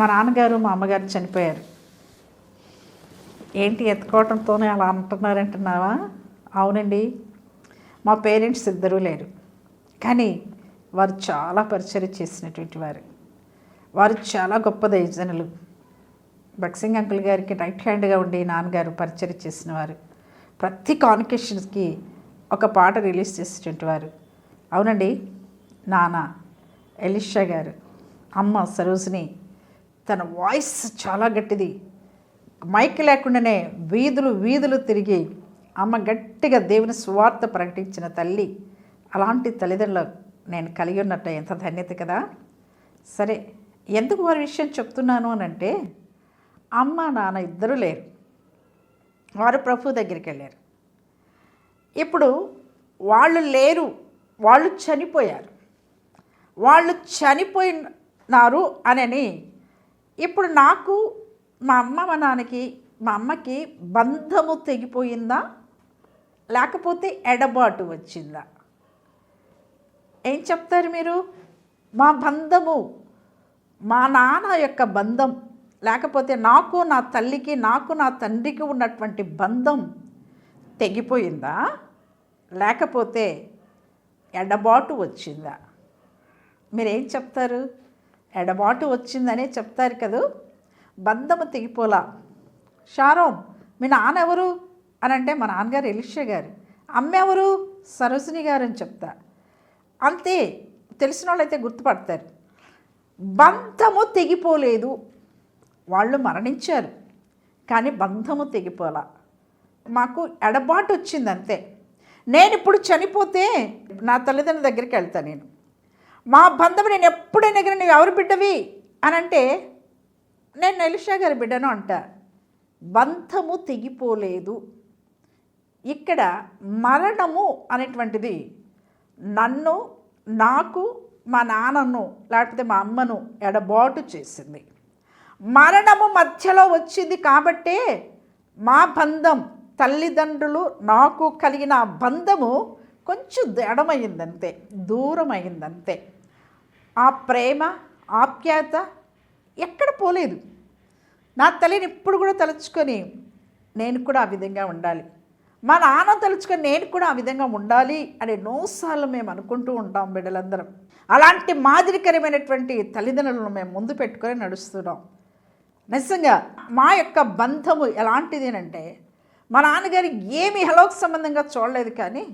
మా నాన్నగారు మా అమ్మగారు చనిపోయారు. ఏంటి ఎత్తుకోవడంతోనే అలా అంటున్నారంటున్నావా? అవునండి. మా పేరెంట్స్ ఇద్దరూ లేరు. కానీ వారు చాలా పరిచయం చేసినటువంటి వారు. వారు చాలా గొప్ప దైవజనులు. బక్సింగ్ అంకుల్ గారికి రైట్ హ్యాండ్గా ఉండి నాన్నగారు పరిచయం చేసిన వారు. ప్రతి కాన్వకేషన్స్కి ఒక పాట రిలీజ్ చేసేటువంటి వారు. అవునండి. నాన్న ఎలిషా గారు అమ్మ సరోజిని తన వాయిస్ చాలా గట్టిది. మైక్ లేకుండానే వీధులు వీధులు తిరిగి అమ్మ గట్టిగా దేవుని స్వార్థ ప్రకటించిన తల్లి అలాంటి తల్లిదండ్రులు నేను కలిగి ఉన్నట్టు. ఎంత ధన్యత కదా. సరే ఎందుకు వారి విషయం చెప్తున్నాను అని అంటే అమ్మ నాన్న ఇద్దరూ లేరు. వారు ప్రభు దగ్గరికి వెళ్ళారు. ఇప్పుడు వాళ్ళు లేరు వాళ్ళు చనిపోయారు. వాళ్ళు చనిపోయినారు అనని ఇప్పుడు నాకు మా అమ్మ మా నాన్నకి మా అమ్మకి బంధము తెగిపోయిందా? లేకపోతే ఎడబాటు వచ్చిందా? ఏం చెప్తారు మీరు? మా బంధము మా నాన్న యొక్క బంధం లేకపోతే నాకు నా తల్లికి నాకు నా తండ్రికి ఉన్నటువంటి బంధం తెగిపోయిందా? లేకపోతే ఎడబాటు వచ్చిందా? మీరేం చెప్తారు? ఎడబాటు వచ్చిందనే చెప్తారు కదూ? బంధము తెగిపోలా. షారోన్ మీ నాన్న ఎవరు? అని అంటే మా నాన్నగారు ఎలిషా గారు. అమ్మెవరు సరోజిని గారు అని చెప్తా. అంతే తెలిసిన వాళ్ళైతే గుర్తుపడతారు. బంధము తెగిపోలేదు. వాళ్ళు మరణించారు. కానీ బంధము తెగిపోలా. మాకు ఎడబాటు వచ్చింది అంతే నేను ఇప్పుడు చనిపోతే నా తల్లిదండ్రుల దగ్గరికి వెళ్తాను నేను. మా బంధం నేను ఎప్పుడైనా కానీ నువ్వు ఎవరు బిడ్డవి? అని అంటే నేను నెలిషా గారి బిడ్డను అంట. బంధము తెగిపోలేదు. ఇక్కడ మరణము అనేటువంటిది నన్ను నాకు మా నాన్నను లేకపోతే మా అమ్మను ఎడబాటు చేసింది. మరణము మధ్యలో వచ్చింది కాబట్టే మా బంధం తల్లిదండ్రులు నాకు కలిగిన బంధము కొంచెం దృఢమైందంతే దూరం అయిందంతే ఆ ప్రేమ ఆప్యాయత ఎక్కడ పోలేదు. నా తల్లిని ఇప్పుడు కూడా తలుచుకొని నేను కూడా ఆ విధంగా ఉండాలి. మా నాన్న తలుచుకొని నేను కూడా ఆ విధంగా ఉండాలి అనే నోసార్లు మేము అనుకుంటూ ఉంటాం బిడ్డలందరం. అలాంటి మాదిరికరమైనటువంటి తల్లిదండ్రులను మేము ముందు పెట్టుకొని నడుస్తున్నాం. నిజంగా మా యొక్క బంధము ఎలాంటిది అంటే మా నాన్నగారు ఏమి హలోకి సంబంధంగా చూడలేదు కానీ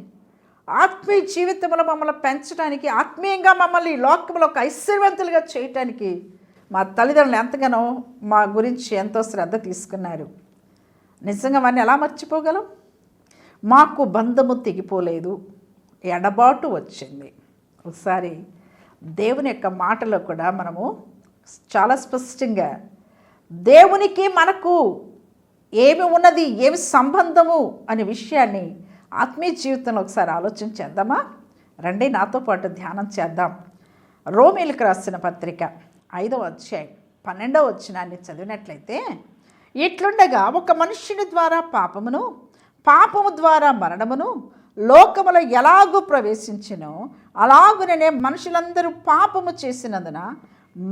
ఆత్మీయ జీవితంలో మమ్మల్ని పెంచడానికి ఆత్మీయంగా మమ్మల్ని ఈ లోకంలో ఒక ఐశ్వర్యవంతులుగా చేయటానికి మా తల్లిదండ్రులు ఎంతగానో మా గురించి ఎంతో శ్రద్ధ తీసుకున్నారు. నిజంగా వాడిని ఎలా మర్చిపోగలం? మాకు బంధము తెగిపోలేదు. ఎడబాటు వచ్చింది. ఒకసారి దేవుని యొక్క మాటలో కూడా మనము చాలా స్పష్టంగా దేవునికి మనకు ఏమి ఉన్నది ఏమి సంబంధము అనే విషయాన్ని ఆత్మీయ జీవితంలో ఒకసారి ఆలోచన చేద్దామా? రండి నాతో పాటు ధ్యానం చేద్దాం. రోమిలకు రాసిన పత్రిక ఐదవ అధ్యాయం పన్నెండవ వచ్చినాన్ని చదివినట్లయితే ఇట్లుండగా ఒక మనుష్యుని ద్వారా పాపమును పాపము ద్వారా మరణమును లోకములో ఎలాగూ ప్రవేశించినో అలాగుననే మనుషులందరూ పాపము చేసినందున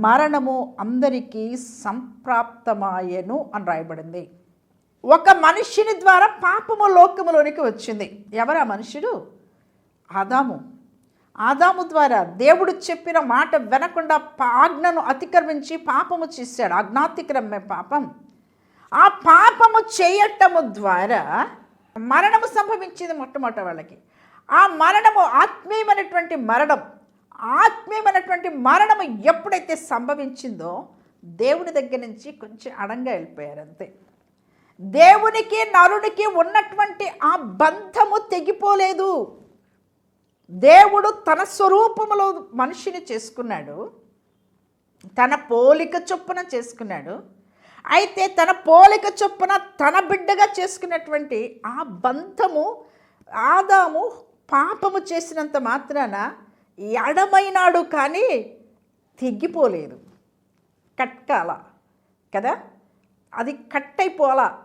మరణము అందరికీ సంప్రాప్తమాయను అని రాయబడింది. ఒక మనుష్యుని ద్వారా పాపము లోకములోనికి వచ్చింది. ఎవరా మనుషుడు ఆదాము. ఆదాము ద్వారా దేవుడు చెప్పిన మాట వినకుండా ఆజ్ఞను అతిక్రమించి పాపము చేశాడు. ఆజ్ఞాతిక్రమే పాపం. ఆ పాపము చేయటము ద్వారా మరణము సంభవించింది మొట్టమొదట వాళ్ళకి. ఆ మరణము ఆత్మీయమైనటువంటి మరణం. ఆత్మీయమైనటువంటి మరణము ఎప్పుడైతే సంభవించిందో దేవుని దగ్గర నుంచి కొంచెం అడంగా వెళ్ళిపోయారు అంతే. దేవునికి నరునికి ఉన్నటువంటి ఆ బంధము తెగిపోలేదు. దేవుడు తన స్వరూపములో మనిషిని చేసుకున్నాడు. తన పోలిక చొప్పున చేసుకున్నాడు. అయితే తన పోలిక చొప్పున తన బిడ్డగా చేసుకున్నటువంటి ఆ బంధము ఆదాము పాపము చేసినంత మాత్రాన ఎడమైనాడు కానీ తెగిపోలేదు. కట్కాల కదా? అది కట్ అయిపోలా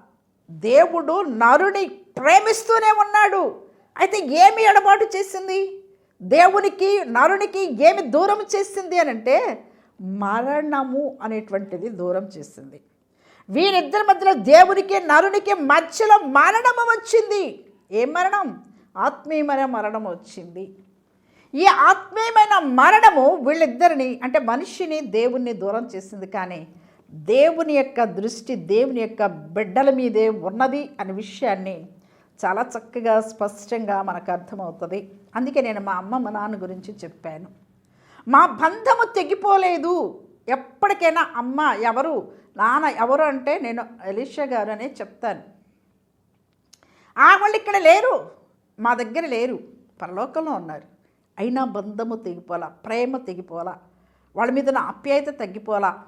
దేవుడు నరుని ప్రేమిస్తూనే ఉన్నాడు. అయితే ఏమి ఎడబాటు చేసింది? దేవునికి నరునికి ఏమి దూరం చేసింది అని అంటే మరణము అనేటువంటిది దూరం చేసింది. వీరిద్దరి మధ్యలో దేవునికి నరునికి మధ్యలో మరణము వచ్చింది. ఏ మరణం? ఆత్మీయమైన మరణం వచ్చింది. ఈ ఆత్మీయమైన మరణము వీళ్ళిద్దరిని అంటే మనిషిని దేవుణ్ణి దూరం చేసింది. కానీ దేవుని యొక్క దృష్టి దేవుని యొక్క బిడ్డల మీదే ఉన్నది అనే విషయాన్ని చాలా చక్కగా స్పష్టంగా మనకు అర్థమవుతుంది. అందుకే నేను మా అమ్మ మా నాన్న గురించి చెప్పాను. మా బంధము తెగిపోలేదు. ఎప్పటికైనా అమ్మ ఎవరు నాన్న ఎవరు అంటే నేను ఎలీషా గారు అనే చెప్తాను. ఆ వాళ్ళు ఇక్కడ లేరు మా దగ్గర లేరు పరలోకంలో ఉన్నారు. అయినా బంధము తెగిపోలా ప్రేమ తెగిపోలా వాళ్ళ మీద నా ఆప్యాయత తగ్గిపోలా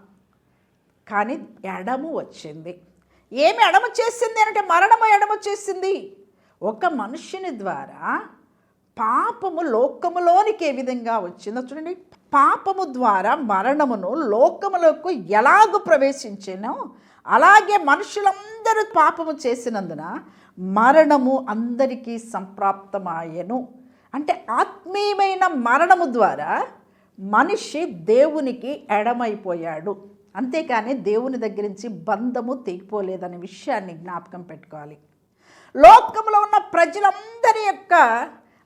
కానీ ఎడము వచ్చింది. ఏమి ఎడము చేసింది అంటే మరణము ఎడము చేసింది? ఒక మనుష్యుని ద్వారా పాపము లోకములోనికి ఏ విధంగా వచ్చిందో చూడండి. పాపము ద్వారా మరణమును లోకములకు ఎలాగ ప్రవేశించానో అలాగే మనుషులందరూ పాపము చేసినందున మరణము అందరికీ సంప్రాప్తమాయను. అంటే ఆత్మీయమైన మరణము ద్వారా మనిషి దేవునికి ఎడమైపోయాడు. అంతేకాని దేవుని దగ్గర నుంచి బంధము తెగిపోలేదనే విషయాన్ని జ్ఞాపకం పెట్టుకోవాలి. లోకంలో ఉన్న ప్రజలందరి యొక్క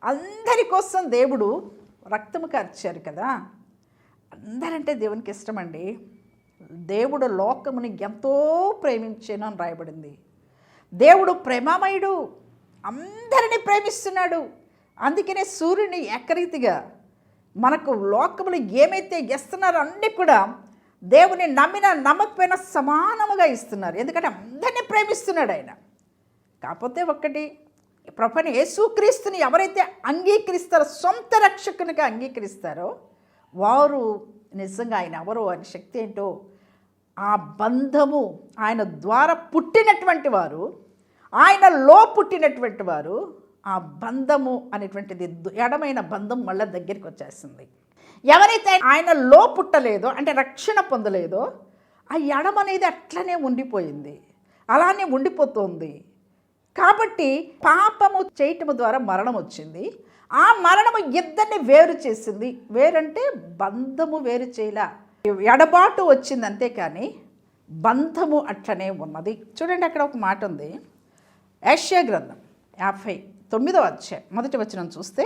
అందరి కోసం దేవుడు రక్తము కార్చారు కదా. అందరంటే దేవునికి ఇష్టమండి. దేవుడు లోకముని ఎంతో ప్రేమించాను అని రాయబడింది. దేవుడు ప్రేమమయుడు. అందరినీ ప్రేమిస్తున్నాడు. అందుకనే సూర్యుని ఏకరీతిగా మనకు లోకములు ఏమైతే ఇస్తున్నారో అన్నీ కూడా దేవుని నమ్మిన నమ్మకపోయినా సమానముగా ఇస్తున్నారు. ఎందుకంటే అందరినీ ప్రేమిస్తున్నాడు ఆయన. కాకపోతే ఒక్కటి ప్రపంచ యేసుక్రీస్తుని ఎవరైతే అంగీకరిస్తారో సొంత రక్షకునిగా అంగీకరిస్తారో వారు నిజంగా ఆయన ఎవరో ఆయన శక్తి ఏంటో ఆ బంధము ఆయన ద్వారా పుట్టినటువంటి వారు ఆయనలో పుట్టినటువంటి వారు ఆ బంధము అనేటువంటిది ఎడమైన బంధం మళ్ళీ దగ్గరికి వచ్చేస్తుంది. ఎవరైతే ఆయన లో పుట్టలేదో అంటే రక్షణ పొందలేదో ఆ ఎడమ అనేది అట్లనే ఉండిపోయింది. అలానే ఉండిపోతుంది. కాబట్టి పాపము చేయటము ద్వారా మరణం వచ్చింది. ఆ మరణము ఇద్దరిని వేరు చేసింది. వేరంటే బంధము వేరు చేయలా. ఎడబాటు వచ్చింది అంతేకాని బంధము అట్లనే ఉన్నది. చూడండి అక్కడ ఒక మాట ఉంది. యశ్యా గ్రంథం యాభై తొమ్మిదో అధ్యాయం. మొదటి వచ్చిన చూస్తే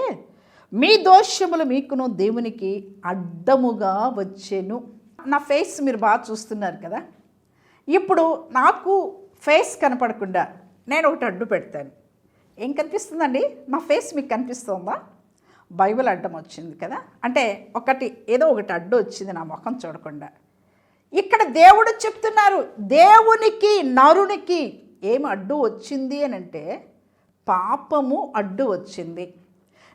మీ దోషములు మీకును దేవునికి అడ్డముగా వచ్చేను. నా ఫేస్ మీరు బాగా చూస్తున్నారు కదా? ఇప్పుడు నాకు ఫేస్ కనపడకుండా నేను ఒకటి అడ్డు పెడతాను. ఏం కనిపిస్తుందండి? నా ఫేస్ మీకు కనిపిస్తుందా? బైబిల్ అడ్డం వచ్చింది కదా? అంటే ఒకటి ఏదో ఒకటి అడ్డు వచ్చింది నా ముఖం చూడకుండా. ఇక్కడ దేవుడు చెప్తున్నారు దేవునికి నరునికి ఏం అడ్డు వచ్చింది అని అంటే పాపము అడ్డు వచ్చింది.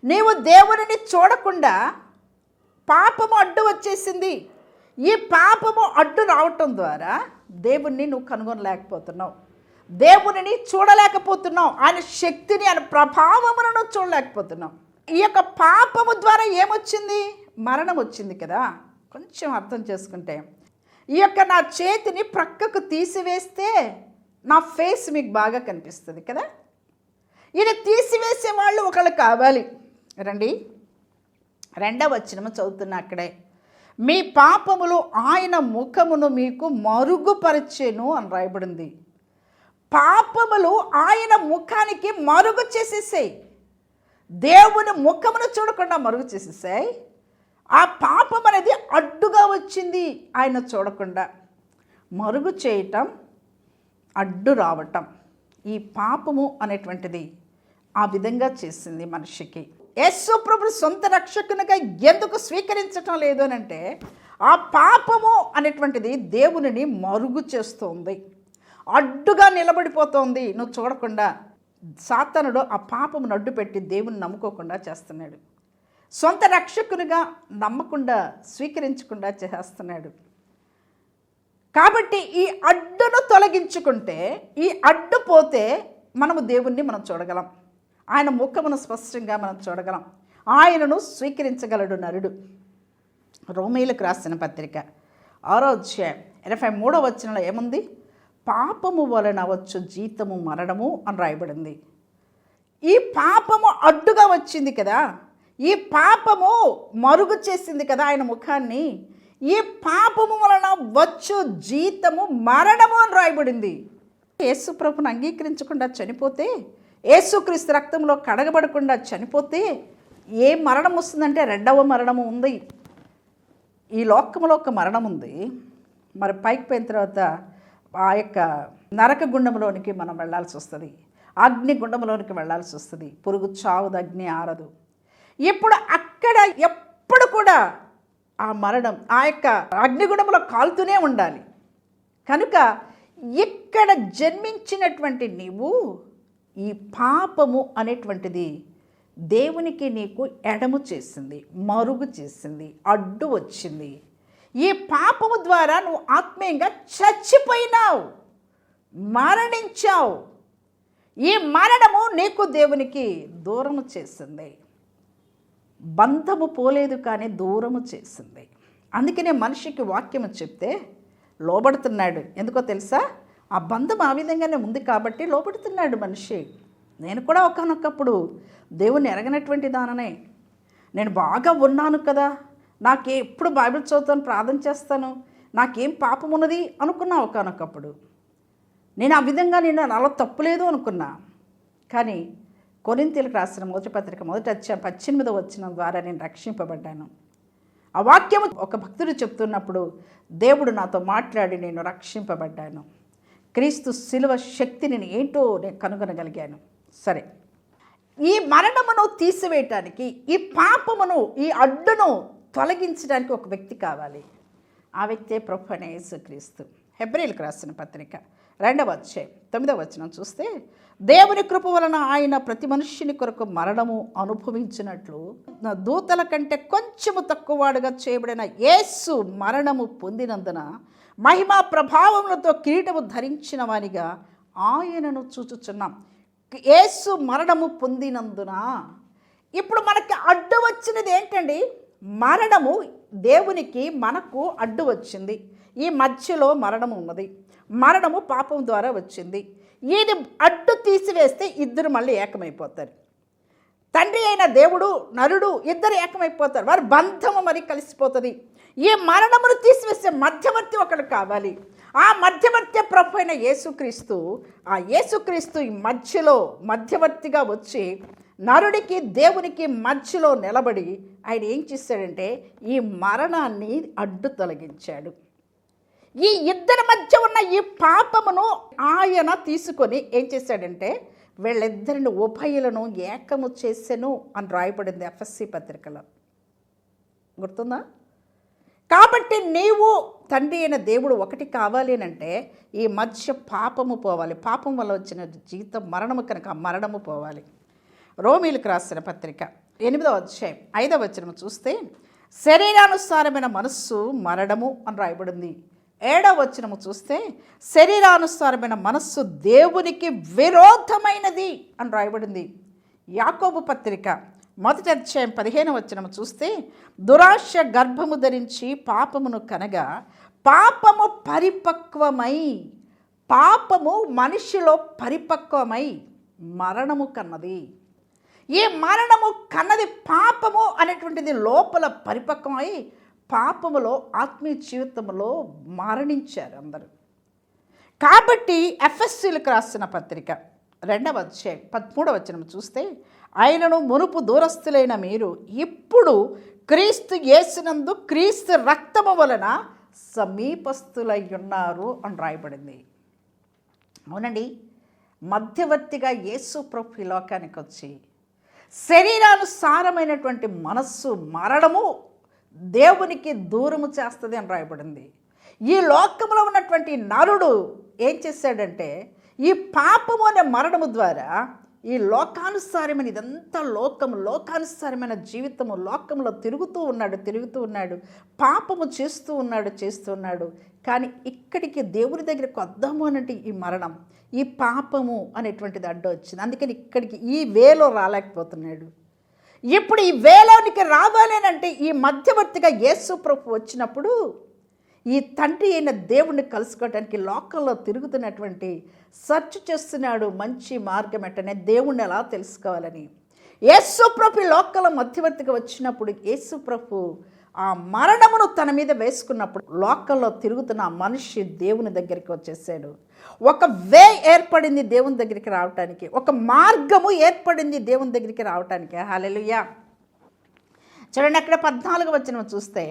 నీవు దేవునిని చూడకుండా పాపము అడ్డు వచ్చేసింది. ఈ పాపము అడ్డు రావటం ద్వారా దేవుణ్ణి నువ్వు కనుగొనలేకపోతున్నావు. దేవునిని చూడలేకపోతున్నావు. ఆయన శక్తిని ఆయన ప్రభావమును నువ్వు చూడలేకపోతున్నావు. ఈ యొక్క పాపము ద్వారా ఏమొచ్చింది? మరణం వచ్చింది కదా. కొంచెం అర్థం చేసుకుంటే ఈ యొక్క నా చేతిని ప్రక్కకు తీసివేస్తే నా ఫేస్ మీకు బాగా కనిపిస్తుంది కదా. ఇది తీసివేసే వాళ్ళు ఒకళ్ళు కావాలి. రండి. రెండవ వచనము చదువుతున్నా అక్కడే. మీ పాపములు ఆయన ముఖమును మీకు మరుగుపరిచేను అని రాయబడింది. పాపములు ఆయన ముఖానికి మరుగు చేసేసాయి. దేవుని ముఖమును చూడకుండా మరుగు చేసేసాయి. ఆ పాపం అనేది అడ్డుగా వచ్చింది ఆయన చూడకుండా. మరుగు చేయటం అడ్డు రావటం ఈ పాపము అనేటువంటిది ఆ విధంగా చేసింది మనిషికి. యేసు ప్రభు సొంత రక్షకునిగా ఎందుకు స్వీకరించటం లేదు అని అంటే ఆ పాపము అనేటువంటిది దేవునిని మరుగు చేస్తోంది. అడ్డుగా నిలబడిపోతోంది. నువ్వు చూడకుండా సాతనుడు ఆ పాపమును అడ్డు పెట్టి దేవుని నమ్ముకోకుండా చేస్తున్నాడు. సొంత రక్షకునిగా నమ్మకుండా స్వీకరించకుండా చేస్తున్నాడు. కాబట్టి ఈ అడ్డును తొలగించుకుంటే ఈ అడ్డు పోతే మనము దేవుణ్ణి మనం చూడగలం. ఆయన ముఖమును స్పష్టంగా మనం చూడగలం. ఆయనను స్వీకరించగలడు నరుడు. రోమీలకు రాసిన పత్రిక ఆరో అధ్యాయం ఎనభై మూడో వచనంలో ఏముంది? పాపము వలన వచ్చు జీతము మరణము అని రాయబడింది. ఈ పాపము అడ్డుగా వచ్చింది కదా. ఈ పాపము మరుగు చేసింది కదా ఆయన ముఖాన్ని. ఈ పాపము వలన వచ్చు జీతము మరణము అని రాయబడింది. యేసు ప్రభుని అంగీకరించకుండా చనిపోతే యేసుక్రీస్తు రక్తంలో కడగబడకుండా చనిపోతే ఏ మరణం వస్తుందంటే రెండవ మరణము ఉంది. ఈ లోకములో ఒక మరణం ఉంది. మరి పైకి పోయిన తర్వాత ఆ యొక్క నరక గుండంలోనికి మనం వెళ్ళాల్సి వస్తుంది. అగ్ని గుండంలోనికి వెళ్ళాల్సి వస్తుంది. పురుగు చావుది అగ్ని ఆరదు. ఇప్పుడు అక్కడ ఎప్పుడు కూడా ఆ మరణం ఆ యొక్క అగ్నిగుండంలో కాలుతూనే ఉండాలి. కనుక ఇక్కడ జన్మించినటువంటి నీవు ఈ పాపము అనేటువంటిది దేవునికి నీకు ఎడము చేసింది మరుగు చేసింది అడ్డు వచ్చింది. ఈ పాపము ద్వారా నువ్వు ఆత్మీయంగా చచ్చిపోయినావు మరణించావు. ఈ మరణము నీకు దేవునికి దూరము చేసింది. బంధము పోలేదు కానీ దూరము చేసింది. అందుకనే మనిషికి వాక్యము చెప్తే లోబడుతున్నాడు. ఎందుకో తెలుసా? ఆ బంధం ఆ విధంగానే ఉంది కాబట్టి లోపడుతున్నాడు మనిషి. నేను కూడా ఒకనొకప్పుడు దేవుని ఎరగనటువంటి దాననే. నేను బాగా ఉన్నాను కదా. నాకే ఎప్పుడు బైబిల్ చదువుతాను ప్రార్థన చేస్తాను. నాకేం పాపం ఉన్నది అనుకున్నా ఒకనొకప్పుడు. నేను ఆ విధంగా నేను అలా తప్పులేదు అనుకున్నా. కానీ కొరింతలకు రాసిన మొదటి పత్రిక మొదటి అధ్యాయం పద్దెనిమిదో వచ్చిన ద్వారా నేను రక్షింపబడ్డాను. ఆ వాక్యము ఒక భక్తుడు చెప్తున్నప్పుడు దేవుడు నాతో మాట్లాడి నేను రక్షింపబడ్డాను. క్రీస్తు శిలువ శక్తిని నేను ఏంటో నేను కనుగొనగలిగాను. సరే. ఈ మరణమును తీసివేయటానికి ఈ పాపమును ఈ అడ్డును తొలగించడానికి ఒక వ్యక్తి కావాలి. ఆ వ్యక్తే ప్రభు అనే యేసుక్రీస్తు. హెబ్రిల్కి రాసిన పత్రిక రెండవ వచ్చే తొమ్మిదవ వచనం చూస్తే దేవుని కృప వలన ఆయన ప్రతి మనుష్యుని కొరకు మరణము అనుభవించినట్లు నా దూతల కంటే కొంచెము తక్కువవాడుగా చేయబడిన యేసు మరణము పొందినందున మహిమా ప్రభావములతో కిరీటము ధరించిన వానిగా ఆయనను చూచుచున్నాం. యేసు మరణము పొందినందున ఇప్పుడు మనకి అడ్డు వచ్చినది ఏంటండి? మరణము దేవునికి మనకు అడ్డు వచ్చింది. ఈ మధ్యలో మరణము ఉన్నది. మరణము పాపం ద్వారా వచ్చింది. ఇది అడ్డు తీసివేస్తే ఇద్దరు మళ్ళీ ఏకమైపోతారు. తండ్రి అయిన దేవుడు నరుడు ఇద్దరు ఏకమైపోతారు. వారి బంధము మరి కలిసిపోతుంది. ఈ మరణమును తీసివేసే మధ్యవర్తి ఒకడు కావాలి. ఆ మధ్యవర్తి ప్రభు అయిన యేసుక్రీస్తు ఆ యేసుక్రీస్తు ఈ మధ్యలో మధ్యవర్తిగా వచ్చి నరుడికి దేవునికి మధ్యలో నిలబడి ఆయన ఏం చేశాడంటే ఈ మరణాన్ని అడ్డు తొలగించాడు. ఈ ఇద్దరి మధ్య ఉన్న ఈ పాపమును ఆయన తీసుకొని ఏం చేశాడంటే వీళ్ళిద్దరిని ఉభయులను ఏకము చేసెను అని రాయబడింది ఎఫ్ఎస్సి పత్రికలో. గుర్తుందా? కాబట్టి నీవు తండ్రి అయిన దేవుడు ఒకటి కావాలి అని అంటే ఈ మధ్య పాపము పోవాలి. పాపం వల్ల వచ్చిన జీవితం మరణము కనుక మరణము పోవాలి. రోమిలకు రాసిన పత్రిక ఎనిమిదవ అధ్యాయం ఐదవ వచనం చూస్తే శరీరానుసారమైన మనస్సు మరణము అని రాయబడింది. ఏడవ వచనము చూస్తే శరీరానుసారమైన మనస్సు దేవునికి విరోధమైనది అని రాయబడింది. యాకోబు పత్రిక మొదటి అధ్యాయం పదిహేను వచనము చూస్తే దురాశ గర్భము ధరించి పాపమును కనగా పాపము పరిపక్వమై పాపము మనిషిలో పరిపక్వమై మరణము కన్నది. ఈ మరణము కన్నది పాపము అనేటువంటిది లోపల పరిపక్వమై పాపములో ఆత్మీయ జీవితంలో మరణించారు అందరూ. కాబట్టి ఎఫ్ఎస్సీలకు రాసిన పత్రిక రెండవ అధ్యాయం పదమూడవ వచనం చూస్తే ఆయనను మునుపు దూరస్థులైన మీరు ఇప్పుడు క్రీస్తు యేసినందు క్రీస్తు రక్తము వలన సమీపస్థులై ఉన్నారు అని రాయబడింది. అవునండి మధ్యవర్తిగా యేసు ప్రభు ఈ లోకానికి వచ్చి శరీరానుసారమైనటువంటి మనస్సు మరణము దేవునికి దూరము చేస్తుంది అని రాయబడింది. ఈ లోకంలో ఉన్నటువంటి నరుడు ఏం చేశాడంటే ఈ పాపము అనే మరణము ద్వారా ఈ లోకానుసారమైన ఇదంతా లోకము లోకానుసారమైన జీవితము లోకంలో తిరుగుతూ ఉన్నాడు తిరుగుతూ ఉన్నాడు పాపము చేస్తూ ఉన్నాడు చేస్తూ ఉన్నాడు. కానీ ఇక్కడికి దేవుని దగ్గరకు వద్దాము అన్నట్టు ఈ మరణం ఈ పాపము అనేటువంటిది అడ్డు వచ్చింది. అందుకని ఇక్కడికి ఈ వేలో రాలేకపోతున్నాడు. ఇప్పుడు ఈ వేలోనికి రావాలి అంటే ఈ మధ్యవర్తిగా యేసు ప్రభు వచ్చినప్పుడు ఈ తండ్రి అయిన దేవుణ్ణి కలుసుకోవడానికి లోకల్లో తిరుగుతున్నటువంటి సెర్చ్ చేస్తున్నాడు మంచి మార్గం ఎట్టనే దేవుణ్ణి ఎలా తెలుసుకోవాలని. యేసుప్రభు లోకల మధ్యవర్తిగా వచ్చినప్పుడు యేసుప్రభు ఆ మరణమును తన మీద వేసుకున్నప్పుడు లోకల్లో తిరుగుతున్న ఆ మనిషి దేవుని దగ్గరికి వచ్చేసాడు. ఒక వే ఏర్పడింది దేవుని దగ్గరికి రావటానికి ఒక మార్గము ఏర్పడింది దేవుని దగ్గరికి రావటానికి. హల్లెలూయా. చూడండి అక్కడ పద్నాలుగు వచ్చిన చూస్తే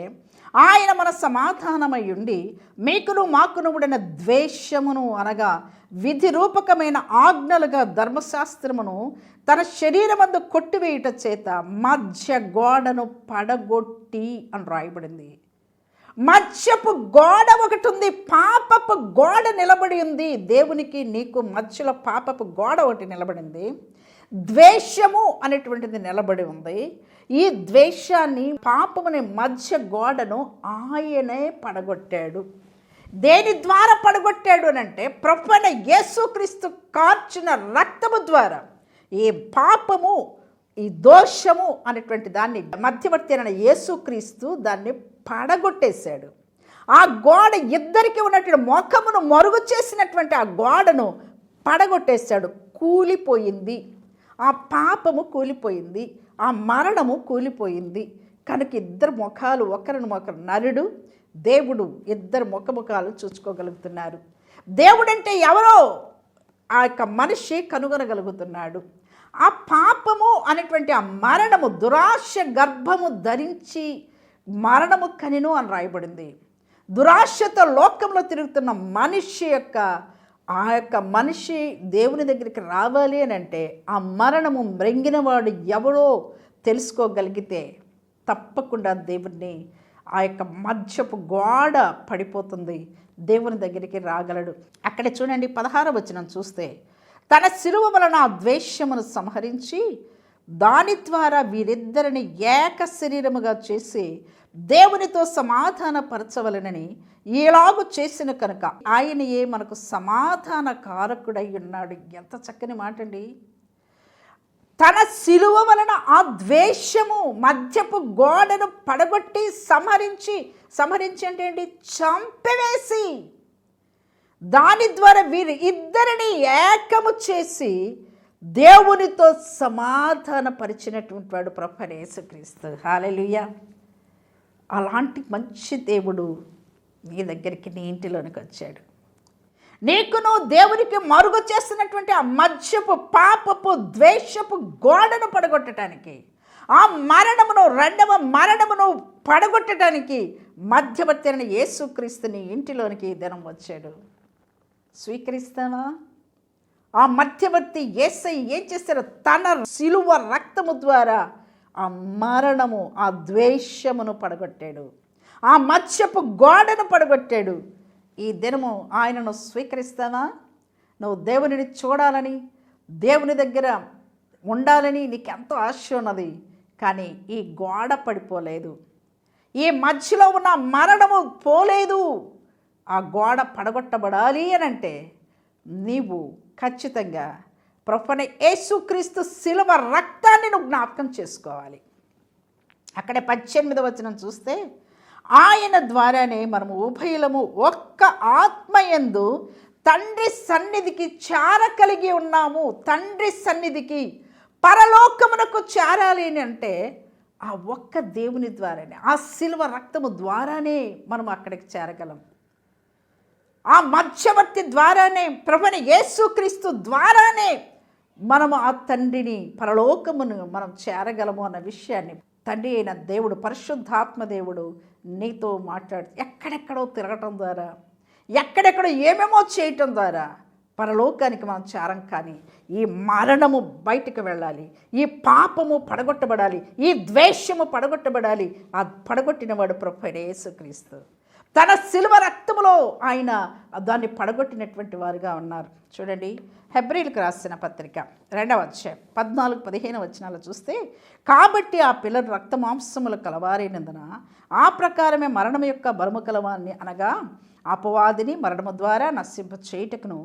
ఆయన మన సమాధానమై ఉండి మీకును మాకును ఉడిన ద్వేషమును అనగా విధి రూపకమైన ఆజ్ఞలుగా ధర్మశాస్త్రమును తన శరీరమందు కొట్టివేయుట చేత మధ్య గోడను పడగొట్టి అని రాయబడింది. మధ్యపు గోడ ఒకటి ఉంది పాపపు గోడ నిలబడి ఉంది. దేవునికి నీకు మధ్యలో పాపపు గోడ ఒకటి నిలబడింది. ద్వేషము అనేటువంటిది నిలబడి ఉంది. ఈ ద్వేషాన్ని పాపముని మధ్య గోడను ఆయనే పడగొట్టాడు. దేని ద్వారా పడగొట్టాడు అని అంటే యేసుక్రీస్తు కార్చిన రక్తము ద్వారా. ఈ పాపము ఈ దోషము అనేటువంటి దాన్ని మధ్యవర్తి అయిన యేసుక్రీస్తు దాన్ని పడగొట్టేశాడు. ఆ గోడ ఇద్దరికి ఉన్నటువంటి ముఖమును మరుగు చేసినటువంటి ఆ గోడను పడగొట్టేశాడు. కూలిపోయింది. ఆ పాపము కూలిపోయింది ఆ మరణము కూలిపోయింది. కనుక ఇద్దరు ముఖాలు ఒకరిని ఒకరు నరుడు దేవుడు ఇద్దరు ముఖముఖాలు చూసుకోగలుగుతున్నారు. దేవుడంటే ఎవరో ఆ యొక్క మనిషి కనుగొనగలుగుతున్నాడు. ఆ పాపము అనేటువంటి ఆ మరణము దురాశ గర్భము ధరించి మరణము కనిను అని రాయబడింది. దురాశతో లోకంలో తిరుగుతున్న మనిషి యొక్క ఆ యొక్క మనిషి దేవుని దగ్గరికి రావాలి అని అంటే ఆ మరణము మ్రెంగినవాడు ఎవడో తెలుసుకోగలిగితే తప్పకుండా దేవుణ్ణి ఆ యొక్క మధ్యపు గోడ పడిపోతుంది. దేవుని దగ్గరికి రాగలడు. అక్కడ చూడండి పదహార వచనం చూస్తే తన శిలువ వలన ఆ ద్వేషమును సంహరించి దాని ద్వారా వీరిద్దరిని ఏక శరీరముగా చేసి దేవునితో సమాధానపరచవలనని ఈలాగు చేసిన కనుక ఆయనయే మనకు సమాధాన కారకుడై ఉన్నాడు. ఎంత చక్కని మాట అండి తన శిలువ వలన ఆ ద్వేషము మధ్యపు గోడను పడగొట్టి సంహరించి సంహరించి అంటే ఏంటి? చంపివేసి దాని ద్వారా వీరి ఇద్దరిని ఏకము చేసి దేవునితో సమాధానపరిచినటువంటి వాడు ప్రభు యేసుక్రీస్తు. హాలెలుయ్య అలాంటి మంచి దేవుడు నీ దగ్గరికి నీ ఇంటిలోనికి వచ్చాడు. నీకు నువ్వు దేవునికి మరుగు చేస్తున్నటువంటి ఆ మధ్యపు పాపపు ద్వేషపు గోడను పడగొట్టడానికి ఆ మరణమును రెండవ మరణమును పడగొట్టడానికి మధ్యవర్తి అయిన ఇంటిలోనికి దినం వచ్చాడు. స్వీకరిస్తావా? ఆ మధ్యవర్తి ఏసై ఏం చేశారు? తన సిలువ రక్తము ద్వారా ఆ మరణము ఆ ద్వేషమును పడగొట్టాడు. ఆ మత్స్యపు గోడను పడగొట్టాడు. ఈ దినము ఆయనను స్వీకరిస్తావా? నువ్వు దేవునిని చూడాలని దేవుని దగ్గర ఉండాలని నీకు ఎంతో ఆశ ఉన్నది. కానీ ఈ గోడ పడిపోలేదు. ఈ మధ్యలో ఉన్న మరణము పోలేదు. ఆ గోడ పడగొట్టబడాలి అని అంటే నీవు ఖచ్చితంగా ప్రొఫన యేసుక్రీస్తు శిలువ రక్తాన్ని నువ్వు జ్ఞాపకం చేసుకోవాలి. అక్కడే పద్దెనిమిది వచనం చూస్తే ఆయన ద్వారానే మనము ఉభయలము ఒక్క ఆత్మయందు తండ్రి సన్నిధికి చార కలిగి ఉన్నాము. తండ్రి సన్నిధికి పరలోకమునకు చేరాలి అని అంటే ఆ ఒక్క దేవుని ద్వారానే ఆ శిల్వ రక్తము ద్వారానే మనం అక్కడికి చేరగలం. ఆ మధ్యవర్తి ద్వారానే ప్రభుని యేసుక్రీస్తు ద్వారానే మనము ఆ తండ్రిని పరలోకమును మనం చేరగలము అన్న విషయాన్ని తండ్రి అయిన దేవుడు పరిశుద్ధాత్మ దేవుడు నీతో మాట్లాడు ఎక్కడెక్కడో తిరగటం ద్వారా ఎక్కడెక్కడో ఏమేమో చేయటం ద్వారా పరలోకానికి మనం చేరం కానీ ఈ మరణము బయటకు వెళ్ళాలి ఈ పాపము పడగొట్టబడాలి ఈ ద్వేషము పడగొట్టబడాలి ఆ పడగొట్టినవాడు ప్రొఫైడ్ యేసుక్రీస్తు తన శిలువ రక్తములో ఆయన దాన్ని పడగొట్టినటువంటి వారుగా ఉన్నారు. చూడండి హెబ్రిల్కి రాసిన పత్రిక రెండవ అధ్యాయం పద్నాలుగు పదిహేను వచనాలు చూస్తే కాబట్టి ఆ పిల్లలు రక్త మాంసములు కలవారైనందున ఆ ప్రకారమే మరణం యొక్క బరుము కలవాన్ని అనగా అపవాదిని మరణము ద్వారా నశింప చేయుటకును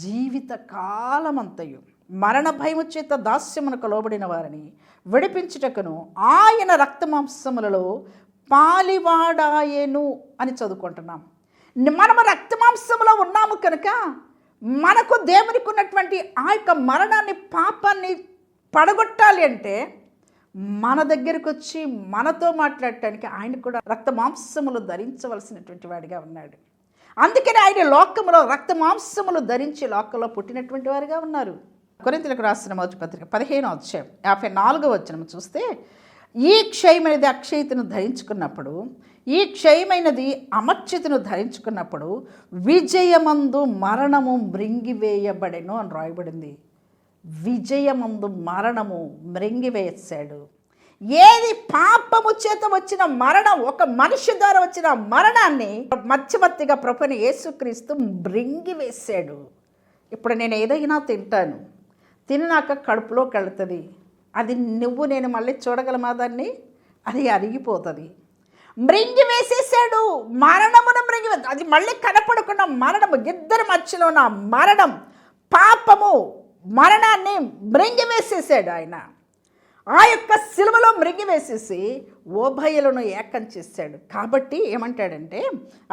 జీవిత కాలమంతయు మరణ భయము చేత దాస్యమునకు లోబడిన వారిని విడిపించుటకును ఆయన రక్త మాంసములలో పాలివాడాయేను అని చదువుకుంటున్నాం. మనము రక్తమాంసంలో ఉన్నాము కనుక మనకు దేవునికి ఉన్నటువంటి ఆ యొక్క మరణాన్ని పాపాన్ని పడగొట్టాలి అంటే మన దగ్గరకు వచ్చి మనతో మాట్లాడటానికి ఆయన కూడా రక్త మాంసములు ధరించవలసినటువంటి వాడిగా ఉన్నాడు. అందుకని ఆయన లోకములో రక్త మాంసములు ధరించి లోకంలో పుట్టినటువంటి వారిగా ఉన్నారు. కొరింతలకు రాసిన మొదటి పత్రిక పదిహేను అధ్యాయం యాభై నాలుగో వచ్చిన చూస్తే ఈ క్షయమైనది అక్షయతను ధరించుకున్నప్పుడు ఈ క్షయమైనది అమర్చితను ధరించుకున్నప్పుడు విజయమందు మరణము మృంగివేయబడెను అని రాయబడింది. విజయమందు మరణము మృంగివేసాడు ఏది పాపము చేత వచ్చిన మరణం ఒక మనిషి ద్వారా వచ్చిన మరణాన్ని మధ్యవర్తిగా ప్రభుని యేసుక్రీస్తు మృంగివేశాడు. ఇప్పుడు నేను ఏదైనా తింటాను. తిన్నాక కడుపులోకి వెళుతుంది. అది నువ్వు నేను మళ్ళీ చూడగలమా దాన్ని? అది అరిగిపోతుంది. మృంగి వేసేసాడు. మరణమును మృంగి అది మళ్ళీ కనపడకుండా మరణము ఇద్దరి మధ్యలో ఉన్న మరణం పాపము మరణాన్ని మృంగి వేసేసాడు ఆయన. ఆ యొక్క సిలువలో మృంగివేసేసి ఓభయలను ఏకం చేశాడు. కాబట్టి ఏమంటాడంటే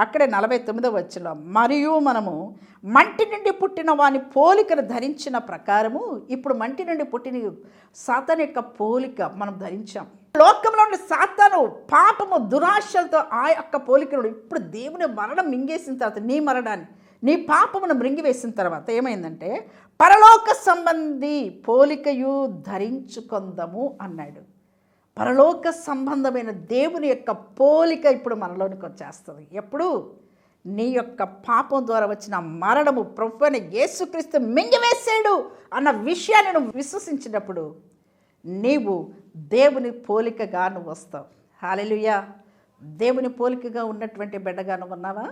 అక్కడే నలభై తొమ్మిదో వచ్చిన మరియు మనము మంటి నుండి పుట్టిన వాని పోలికను ధరించిన ప్రకారము ఇప్పుడు మంటి నుండి పుట్టిన సాతాన్ యొక్క పోలిక మనం ధరించాం. లోకంలో ఉండే సాతాను పాపము దురాశలతో ఆ యొక్క పోలికను ఇప్పుడు దేవుని మరణం మింగేసిన తర్వాత నీ మరణాన్ని నీ పాపమును మృంగివేసిన తర్వాత ఏమైందంటే పరలోక సంబంధి పోలికయు ధరించుకొందము అన్నాడు. పరలోక సంబంధమైన దేవుని యొక్క పోలిక ఇప్పుడు మనలోనికి వచ్చేస్తుంది. ఎప్పుడు? నీ యొక్క పాపం ద్వారా వచ్చిన మరణము ప్రభు అయిన యేసుక్రీస్తు మింగివేసాడు అన్న విషయాన్ని నువ్వు విశ్వసించినప్పుడు నీవు దేవుని పోలికగా నువ్వు వస్తావు. హాలెలుయా దేవుని పోలికగా ఉన్నటువంటి బిడ్డగా నువ్వు ఉన్నావా?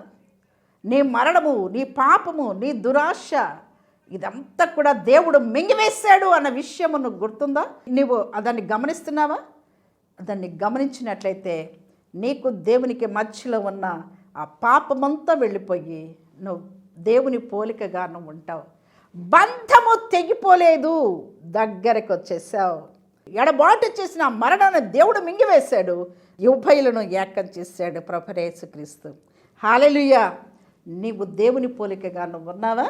నీ మరణము నీ పాపము నీ దురాశ ఇదంతా కూడా దేవుడు మింగివేశాడు అన్న విషయము నువ్వు గుర్తుందా? నీవు దాన్ని గమనిస్తున్నావా? దాన్ని గమనించినట్లయితే నీకు దేవునికి మధ్యలో ఉన్న ఆ పాపమంతా వెళ్ళిపోయి నువ్వు దేవుని పోలికగా నువ్వు ఉంటావు. బంధము తెగిపోలేదు. దగ్గరకు వచ్చేసావు. ఎడబాటు చేసిన మరణాన్ని దేవుడు మింగివేశాడు. యుభయులను ఏకం చేశాడు ప్రభరేసుక్రీస్తు హాలెలుయా. నీవు దేవుని పోలికగా నువ్వు ఉన్నావా?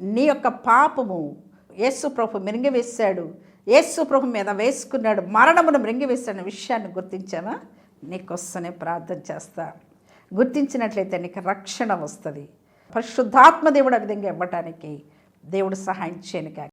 నీ యొక్క పాపము యేసు ప్రభు మిరింగివేశాడు. యేసు ప్రభు మీద వేసుకున్నాడు. మరణమును మిరింగివేశాడు విషయాన్ని గుర్తించావా? నీకోసమే ప్రార్థన చేస్తా. గుర్తించినట్లయితే నీకు రక్షణ వస్తుంది. పరిశుద్ధాత్మ దేవుడు ఆ విధంగా ఇవ్వటానికి దేవుడు సహాయం చేయను